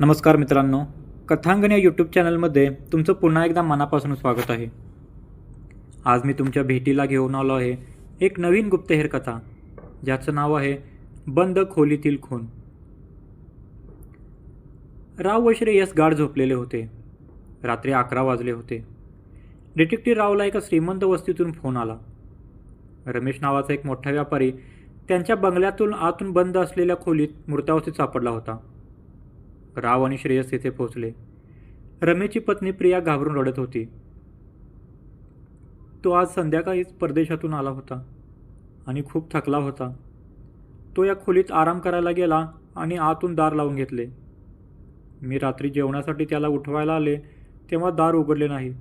नमस्कार मित्रांनो. कथांगण या यूट्यूब चॅनलमध्ये तुमचं पुन्हा एकदा मनापासून स्वागत आहे. आज मी तुमच्या भेटीला घेऊन आलो आहे एक नवीन गुप्तहेर कथा. ज्याचं नाव आहे बंद खोलीतील खून. राव व श्रेयस गाढ झोपलेले होते. रात्री अकरा वाजले होते. डिटेक्टिव्ह रावला एका श्रीमंत वस्तीतून फोन आला. रमेश नावाचा एक मोठा व्यापारी त्यांच्या बंगल्यातून आतून बंद असलेल्या खोलीत मृतावस्थेत सापडला होता. राव आणि श्रेयस तिथे पोहोचले. रमेशची पत्नी प्रिया घाबरून रडत होती. तो आज संध्याकाळीच परदेशातून आला होता आणि खूप थकला होता. तो या खोलीत आराम करायला गेला आणि आतून दार लावून घेतले. मी रात्री जेवणासाठी त्याला उठवायला आले तेव्हा दार उघडले नाही.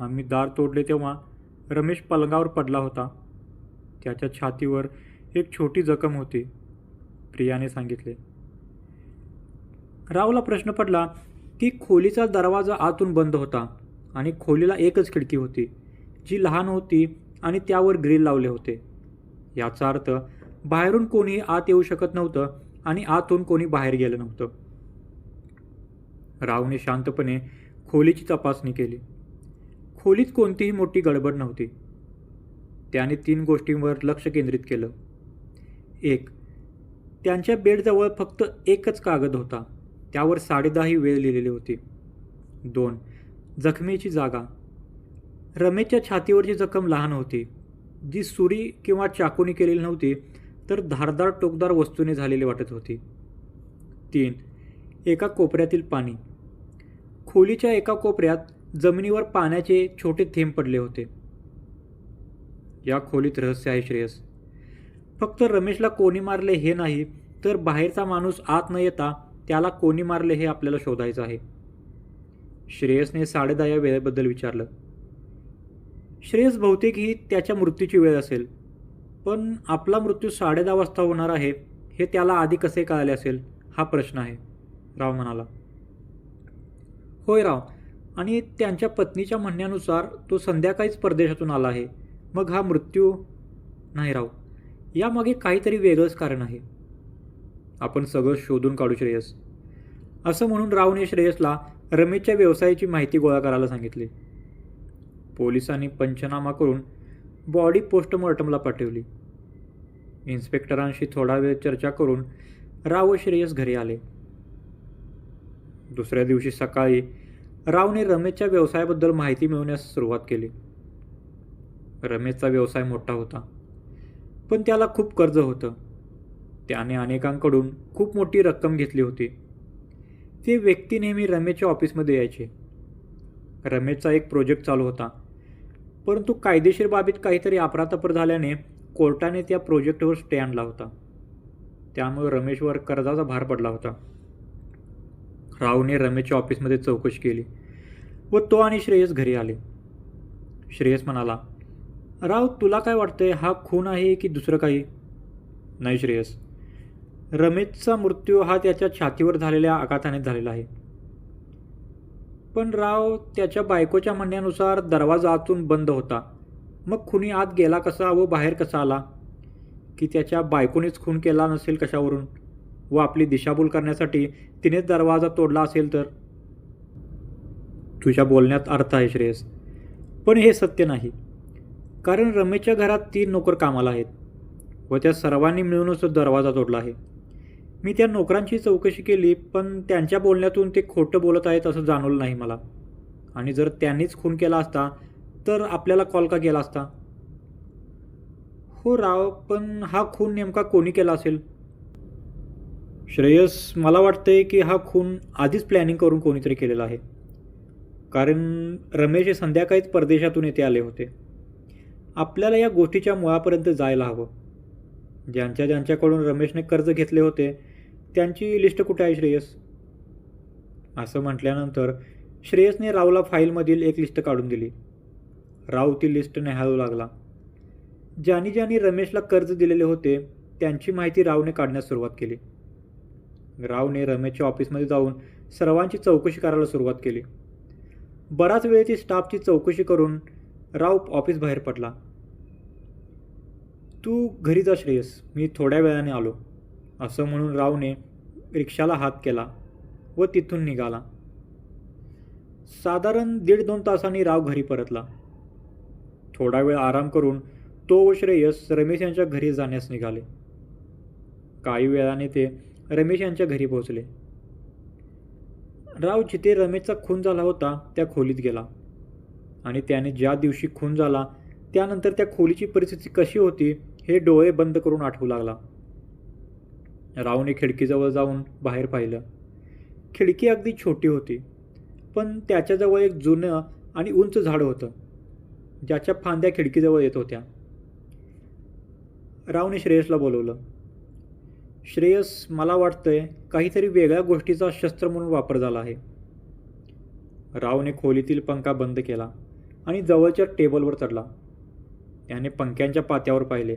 आम्ही दार तोडले तेव्हा रमेश पलंगावर पडला होता. त्याच्या छातीवर एक छोटी जखम होती. प्रियाने सांगितले रावला प्रश्न पडला की खोलीचा दरवाजा आतून बंद होता आणि खोलीला एकच खिडकी होती जी लहान होती आणि त्यावर ग्रिल लावले होते. याचा अर्थ बाहेरून कोणीही आत येऊ शकत नव्हतं आणि आतून कोणी बाहेर गेलं नव्हतं. रावने शांतपणे खोलीची तपासणी केली. खोलीत कोणतीही मोठी गडबड नव्हती. त्याने तीन गोष्टींवर लक्ष केंद्रित केलं. एक त्यांच्या बेडजवळ फक्त एकच कागद होता. त्यावर साडेदहाही वेळ लिहिलेली होती. दोन. जखमेची जागा. रमेशच्या छातीवरची जखम लहान होती. जी सुरी किंवा चाकूने केलेली नव्हती तर धारदार टोकदार वस्तूने झालेली वाटत होती. तीन. एका कोपऱ्यातील पाणी. खोलीच्या एका कोपऱ्यात जमिनीवर पाण्याचे छोटे थेंब पडले होते. या खोलीत रहस्य आहे श्रेयस. फक्त रमेशला कोणी मारले हे नाही तर बाहेरचा माणूस आत न येता त्याला कोणी मारले हे आपल्याला शोधायचं आहे. श्रेयसने साडेदहा या वेळेबद्दल विचारलं. श्रेयस बहुतेक ही त्याच्या मृत्यूची वेळ असेल पण आपला मृत्यू साडेदहा वाजता होणार आहे हे त्याला आधी कसे कळाले असेल हा प्रश्न आहे राव म्हणाला. होय राव आणि त्यांच्या पत्नीच्या म्हणण्यानुसार तो संध्याकाळीच परदेशातून आला आहे मग हा मृत्यू नाही राव यामागे काहीतरी वेगळंच कारण आहे. आपण सगळं शोधून काढू श्रेयस. असं म्हणून रावने श्रेयसला रमेशच्या व्यवसायाची माहिती गोळा करायला सांगितली. पोलिसांनी पंचनामा करून बॉडी पोस्टमॉर्टमला पाठवली. इन्स्पेक्टरांशी थोडा वेळ चर्चा करून राव व श्रेयस घरी आले. दुसऱ्या दिवशी सकाळी रावने रमेशच्या व्यवसायाबद्दल माहिती मिळवण्यास सुरुवात केली. रमेशचा व्यवसाय मोठा होता पण त्याला खूप कर्ज होतं. त्याने अनेकांकडून खूप मोठी रक्कम घेतली होती. ते व्यक्ती नेहमी रमेशच्या ऑफिसमध्ये यायचे. रमेशचा एक प्रोजेक्ट चालू होता. परंतु कायदेशीर बाबीत काहीतरी अपरातपर झाल्याने कोर्टाने त्या प्रोजेक्टवर स्टे आणला होता. त्यामुळे रमेशवर कर्जाचा भार पडला होता. रावने रमेशच्या ऑफिसमध्ये चौकशी केली व तो आणि श्रेयस घरी आले. श्रेयस म्हणाला राव तुला काय वाटतंय? हा खून आहे की दुसरं काही? नाही श्रेयस. रमेशचा मृत्यू हा त्याच्या छातीवर झालेल्या आघाताने झालेला आहे. पण राव त्याच्या बायकोच्या म्हणण्यानुसार दरवाजा आतून बंद होता. मग खुनी आत गेला कसा व बाहेर कसा आला? की त्याच्या बायकोनेच खून केला नसेल कशावरून? व आपली दिशाभूल करण्यासाठी तिनेच दरवाजा तोडला असेल तर? तुझ्या बोलण्यात अर्थ आहे श्रेयस. पण हे सत्य नाही. कारण रमेशच्या घरात तीन नोकर कामाला आहेत व त्या सर्वांनी मिळूनच दरवाजा तोडला आहे. मी त्या नोकरांची चौकशी केली पण त्यांच्या बोलण्यातून ते खोटं बोलत आहेत असं जाणवलं नाही मला. आणि जर त्यांनीच खून केला असता तर आपल्याला कॉल का केला असता? हो राव पण हा खून नेमका कोणी केला असेल? श्रेयस मला वाटतंय की हा खून आधीच प्लॅनिंग करून कोणीतरी केलेला आहे. कारण रमेश हे संध्याकाळीच परदेशातून येथे आले होते. आपल्याला या गोष्टीच्या मुळापर्यंत जायला हवं. ज्यांच्या ज्यांच्याकडून रमेशने कर्ज घेतले होते त्यांची लिस्ट कुठे आहे श्रेयस? असं म्हटल्यानंतर श्रेयसने रावला फाईलमधील एक लिस्ट काढून दिली. राव ती लिस्ट न्याहाळू लागला. ज्यांनी ज्यांनी रमेशला कर्ज दिलेले होते त्यांची माहिती रावने काढण्यास सुरुवात केली. रावने रमेशच्या ऑफिसमध्ये जाऊन सर्वांची चौकशी करायला सुरुवात केली. बराच वेळ ती स्टाफची चौकशी करून राव ऑफिस बाहेर पडला. तू घरी जा श्रेयस. मी थोड्या वेळाने आलो. असं म्हणून रावने रिक्षाला हात केला व तिथून निघाला. साधारण दीड दोन तासांनी राव घरी परतला. थोडा वेळ आराम करून तो व श्रेयस रमेश यांच्या घरी जाण्यास निघाले. काही वेळाने ते रमेश यांच्या घरी पोहोचले. राव जिथे रमेशचा खून झाला होता त्या खोलीत गेला. आणि त्याने ज्या दिवशी खून झाला त्यानंतर त्या खोलीची परिस्थिती कशी होती हे डोळे बंद करून आठवू लागला. रावने खिडकीजवळ जाऊन बाहेर पाहिलं. खिडकी अगदी छोटी होती पण त्याच्याजवळ एक जुनं आणि उंच झाड होतं ज्याच्या फांद्या खिडकीजवळ येत होत्या. रावने श्रेयसला बोलवलं श्रेयस मला वाटतंय काहीतरी वेगळ्या गोष्टीचा शस्त्र म्हणून वापर झाला आहे. रावने खोलीतील पंखा बंद केला आणि जवळच्या टेबलवर चढला. त्याने पंख्यांच्या पात्यावर पाहिले.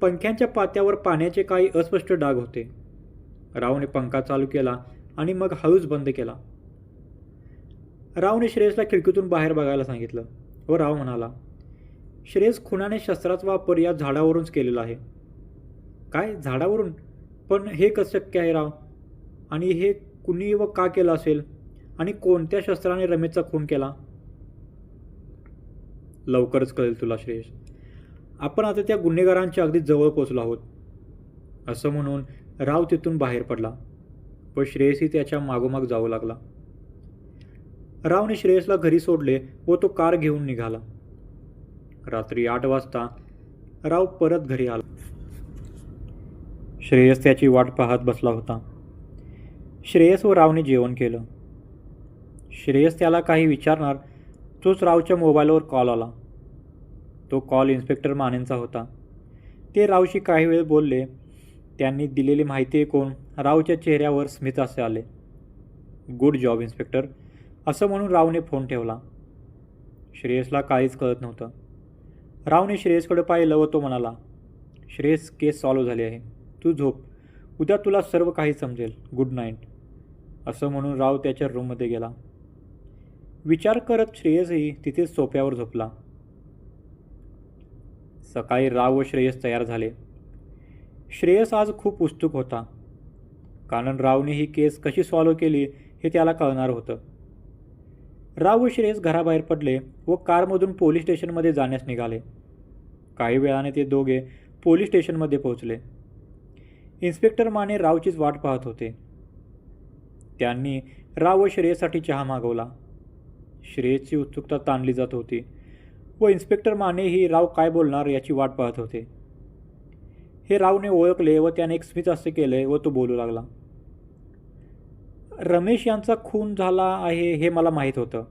पंख्यांच्या पात्यावर पाण्याचे काही अस्पष्ट डाग होते. रावने पंखा चालू केला आणि मग हळूच बंद केला. रावने श्रेयसला खिडकीतून बाहेर बघायला सांगितलं व राव म्हणाला श्रेयस खुनाने शस्त्राचा वापर या झाडावरूनच केलेला आहे. काय? झाडावरून? पण हे कसं शक्य आहे राव? आणि हे कुणी व का केलं असेल? आणि कोणत्या शस्त्राने रमेशचा खून केला? लवकरच कळेल तुला श्रेयस. आपण आता त्या गुन्हेगारांच्या अगदी जवळ पोचलो आहोत. असं म्हणून राव तिथून बाहेर पडला. व श्रेयसही त्याच्या मागोमाग जाऊ लागला. रावने श्रेयसला घरी सोडले व तो कार घेऊन निघाला. रात्री आठ वाजता राव परत घरी आला. श्रेयस त्याची वाट पाहत बसला होता. श्रेयस व रावने जेवण केलं. श्रेयस त्याला काही विचारणार तोच रावच्या मोबाईलवर कॉल आला. तो कॉल इन्स्पेक्टर मानेंचा होता. ते रावशी काही वेळ बोलले त्यांनी दिलेली माहिती ऐकून रावच्या चेहऱ्यावर स्मित असे आले. गुड जॉब इन्स्पेक्टर असं म्हणून रावने फोन ठेवला. श्रेयसला काहीच कळत नव्हतं. रावने श्रेयसकडे पाहिलं व तो म्हणाला श्रेयस केस सॉल्व झाली आहे. तू झोप. उद्या तुला सर्व काही समजेल. गुड नाईट असं म्हणून राव त्याच्या रूममध्ये गेला. विचार करत श्रेयसही तिथेच सोप्यावर झोपला. सकाळी राव व श्रेयस तयार झाले. श्रेयस आज खूप उत्सुक होता. कारण रावने ही केस कशी सॉल्व केली हे त्याला कळणार होतं. राव व श्रेयस घराबाहेर पडले व कारमधून पोलीस स्टेशनमध्ये जाण्यास निघाले. काही वेळाने ते दोघे पोलीस स्टेशनमध्ये पोहोचले. इन्स्पेक्टर माने रावचीच वाट पाहत होते. त्यांनी राव व श्रेयससाठी चहा मागवला. श्रेयसची उत्सुकता ताणली जात होती. व इन्स्पेक्टर मानेही राव काय बोलणार याची वाट पाहत होते. हे रावने ओळखले व त्याने एक स्मित असे केले व तो बोलू लागला. रमेश यांचा खून झाला आहे हे मला माहीत होतं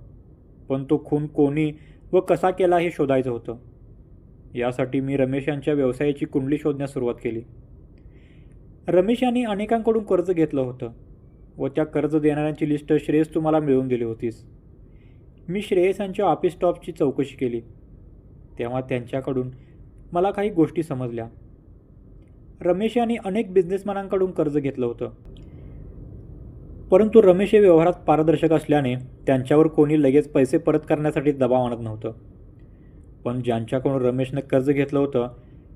पण तो खून कोणी व कसा केला हे शोधायचं होतं. यासाठी मी रमेश यांच्या व्यवसायाची कुंडली शोधण्यास सुरुवात केली. रमेश यांनी अनेकांकडून कर्ज घेतलं होतं व त्या कर्ज देणाऱ्यांची लिस्ट श्रेयस तुम्हाला मिळवून दिली होतीस. मी श्रेयस यांच्या ऑफिस स्टॉपची चौकशी केली. तेव्हा त्यांच्याकडून मला काही गोष्टी समजल्या. रमेश यांनी अनेक बिझनेसमॅनांकडून कर्ज घेतलं होतं. परंतु रमेश हे व्यवहारात पारदर्शक असल्याने त्यांच्यावर कोणी लगेच पैसे परत करण्यासाठी दबाव आणत नव्हतं. पण ज्यांच्याकडून रमेशनं कर्ज घेतलं होतं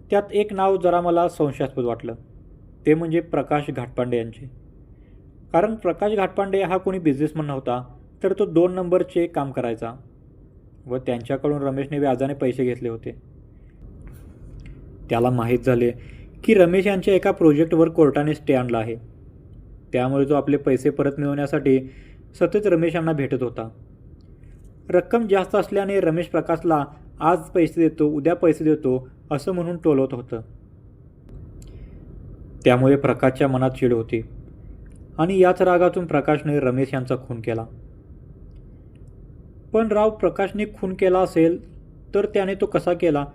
त्यात एक नाव जरा मला संशयास्पद वाटलं. ते म्हणजे प्रकाश घाटपांडे यांचे. कारण प्रकाश घाटपांडे हा कोणी बिझनेसमन नव्हता तर तो दोन नंबरचे काम करायचा. व त्यांच्याकडून रमेशने व्याजाने पैसे घेतले होते. त्याला माहीत झाले की रमेश यांच्या एका प्रोजेक्टवर कोर्टाने स्टे आणला आहे. त्यामुळे तो आपले पैसे परत मिळवण्यासाठी सतत रमेश यांना भेटत होता. रक्कम जास्त असल्याने रमेश प्रकाशला आज पैसे देतो उद्या पैसे देतो असं म्हणून टोलवत होतं. त्यामुळे प्रकाशच्या मनात चिड होती. आणि याच रागातून प्रकाशने रमेश यांचा खून केला. पण राव प्रकाशने खून केला असेल तर त्याने तो कसा केला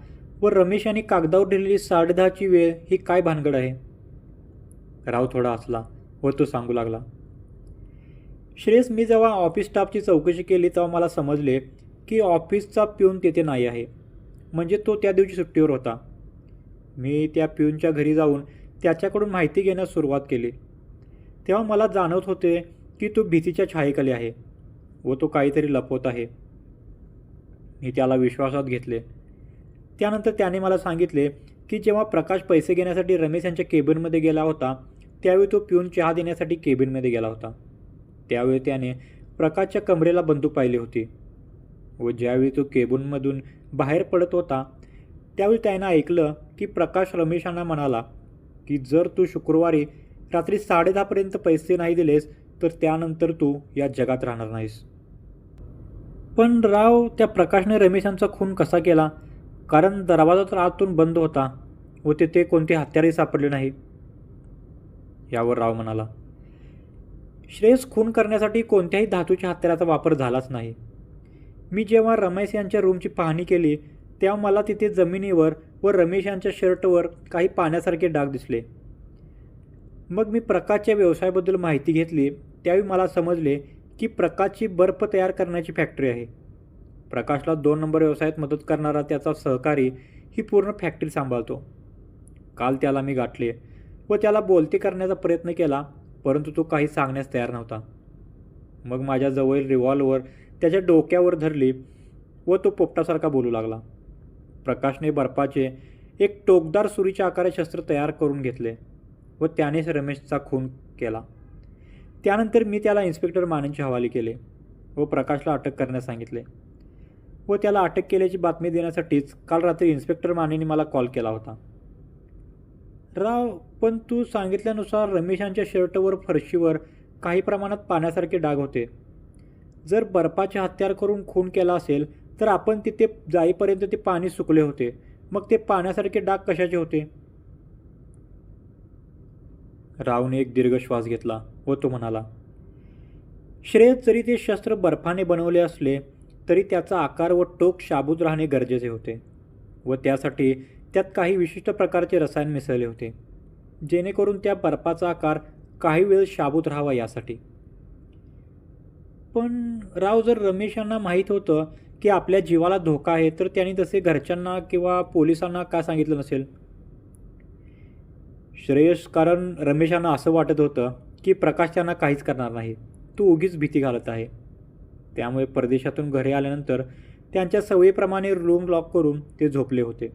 व रमेश यांनी कागदावर दिलेली साडेदहाची वेळ ही काय भानगड आहे? राव थोडा हसला व तो सांगू लागला श्रेयस मी जेव्हा ऑफिस स्टाफची चौकशी केली तेव्हा मला समजले की ऑफिसचा प्यून तेथे नाही आहे. म्हणजे तो त्या दिवशी सुट्टीवर होता. मी त्या प्यूनच्या घरी जाऊन त्याच्याकडून माहिती घेण्यास सुरुवात केली. तेव्हा मला जाणवत होते की तो भीतीच्या छायेखाली आहे. व तो काहीतरी लपवत आहे. मी त्याला विश्वासात घेतले. त्यानंतर त्याने मला सांगितले की जेव्हा प्रकाश पैसे घेण्यासाठी रमेश यांच्या केबिनमध्ये गेला होता त्यावेळी तो पिऊन चहा देण्यासाठी केबिनमध्ये गेला होता. त्यावेळी त्याने प्रकाशच्या कमरेला बंदूक पाहिली होती व ज्यावेळी तो केबिनमधून बाहेर पडत होता त्यावेळी त्यानं ऐकलं की प्रकाश रमेशांना म्हणाला की जर तू शुक्रवारी रात्री साडेदहापर्यंत पैसे नाही दिलेस तर त्यानंतर तू या जगात राहणार नाहीस. पण राव त्या प्रकाशने रमेशांचा खून कसा केला? कारण दरवाजा तर आतून बंद होता व तेथे कोणते हत्यारही सापडले नाही यावर राव म्हणाला श्रेयस खून करण्यासाठी कोणत्याही धातूच्या हत्याराचा वापर झालाच नाही. मी जेव्हा रमेश यांच्या रूमची पाहणी केली तेव्हा मला तिथे जमिनीवर व रमेश यांच्या शर्टवर काही पाण्यासारखे डाग दिसले. मग मी प्रकाशच्या व्यवसायाबद्दल माहिती घेतली त्यावेळी मला समजले की प्रकाशची बर्फ तयार करण्याची फॅक्टरी आहे. प्रकाशला दोन नंबर व्यवसायात मदत करणारा त्याचा सहकारी ही पूर्ण फॅक्टरी सांभाळतो. काल त्याला मी गाठले व त्याला बोलते करण्याचा प्रयत्न केला परंतु तो काही सांगण्यास तयार नव्हता. मग माझ्याजवळील रिव्हॉल्वर त्याच्या डोक्यावर धरली व तो पोपटासारखा बोलू लागला. प्रकाशने बर्फाचे एक टोकदार सुरीच्या आकारे शस्त्र तयार करून घेतले व त्यानेच रमेशचा खून केला. त्यानंतर मी त्याला इन्स्पेक्टर मानेंचे हवाले केले व प्रकाशला अटक करण्यास सांगितले. व त्याला अटक केल्याची बातमी देण्यासाठीच काल रात्री इन्स्पेक्टर मानेने मला कॉल केला होता. राव पण तू सांगितल्यानुसार रमेशांच्या शर्टवर फरशीवर काही प्रमाणात पाण्यासारखे डाग होते. जर बर्फाचे हत्यार करून खून केला असेल तर आपण तिथे जाईपर्यंत ते पाणी सुकले होते. मग ते पाण्यासारखे डाग कशाचे होते? रावने एक दीर्घ श्वास घेतला. व तो म्हणाला. श्रेयस जरी ते शस्त्र बर्फाने बनवले असले तरी त्याचा आकार व टोक शाबूत राहणे गरजेचे होते व त्यासाठी त्यात काही विशिष्ट प्रकारचे रसायन मिसळले होते जेणेकरून त्या बर्फाचा आकार काही वेळ शाबूत राहावा यासाठी. पण राव जर रमेश यांना माहीत होतं की आपल्या जीवाला धोका आहे तर त्यांनी तसे घरच्यांना किंवा पोलिसांना का सांगितलं नसेल? श्रेयस कारण रमेशांना असं वाटत होतं की प्रकाश त्यांना काहीच करणार नाही. तू उगीच भीती घालत आहे. त्यामुळे परदेशातून घरी आल्यानंतर त्यांच्या सवयीप्रमाणे रूम लॉक करून ते झोपले होते.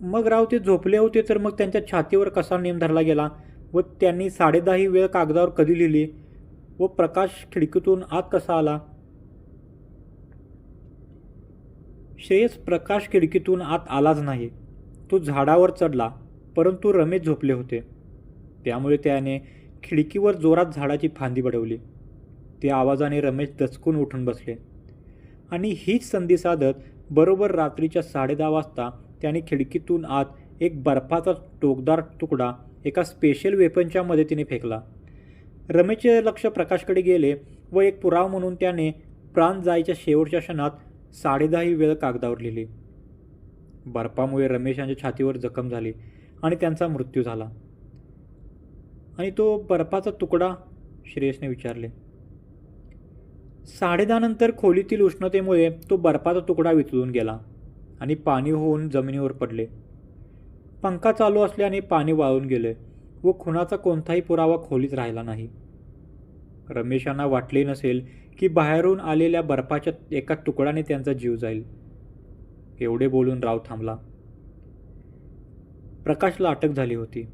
मग राव ते झोपले होते तर मग त्यांच्या छातीवर कसा नेम धरला गेला व त्यांनी साडेदहाही वेळ कागदावर कधी लिहिली व प्रकाश खिडकीतून आत कसा आला? श्रेयस प्रकाश खिडकीतून आत आलाच नाही. तो झाडावर चढला परंतु रमेश झोपले होते. त्यामुळे त्याने खिडकीवर जोरात झाडाची फांदी बडवली. त्या आवाजाने रमेश दचकून उठून बसले. आणि हीच संधी साधत बरोबर रात्रीच्या साडेदहा वाजता त्याने खिडकीतून आत एक बर्फाचा टोकदार तुकडा एका स्पेशल वेपनच्या मदतीने फेकला. रमेशचे लक्ष प्रकाशकडे गेले व एक पुरावा म्हणून त्याने प्राण जायच्या शेवटच्या क्षणात साडेदहाही वेळ कागदावर लिहिली. बर्फामुळे रमेश यांच्या छातीवर जखम झाली आणि त्यांचा मृत्यू झाला. आणि तो बर्फाचा तुकडा श्रेयसने विचारले. साडेदहा नंतर खोलीतील उष्णतेमुळे तो बर्फाचा तुकडा वितळून गेला आणि पाणी होऊन जमिनीवर पडले. पंखा चालू असल्याने पाणी वाळून गेले व खुनाचा कोणताही पुरावा खोलीत राहिला नाही. रमेशांना वाटले नसेल की बाहेरून आलेल्या बर्फाच्या एका तुकड्याने त्यांचा जीव जाईल. एवढे बोलून राव थांबला. प्रकाशला अटक झाली होती.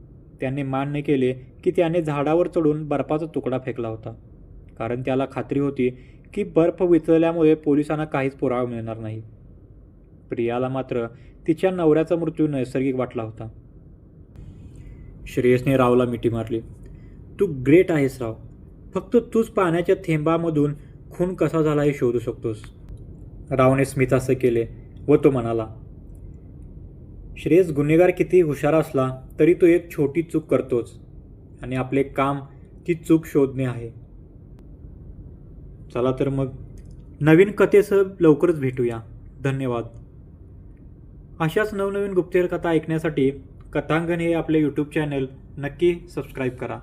त्याने मान्य केले की त्याने झाडावर चढून बर्फाचा तुकडा फेकला होता. कारण त्याला खात्री होती की बर्फ वितळल्यामुळे पोलिसांना काहीच पुरावा मिळणार नाही. प्रियाला मात्र तिच्या नवऱ्याचा मृत्यू नैसर्गिक वाटला होता. श्रेयसने रावला मिठी मारली. तू ग्रेट आहेस राव. फक्त तूच पाण्याच्या थेंबामधून खून कसा झाला हे शोधू शकतोस. रावने स्मित असं केले व तो म्हणाला श्रेयस गुन्हेगार किती हुशार असला तरी तो एक छोटी चूक करतोच. आणि आपले काम ती चूक शोधणे आहे. चला तर मग नवीन कथेसह लवकरच भेटूया. धन्यवाद. अशाच नवनवीन गुप्तहेर कथा ऐकण्यासाठी कथांगण हे आपले यूट्यूब चॅनल नक्की सबस्क्राईब करा.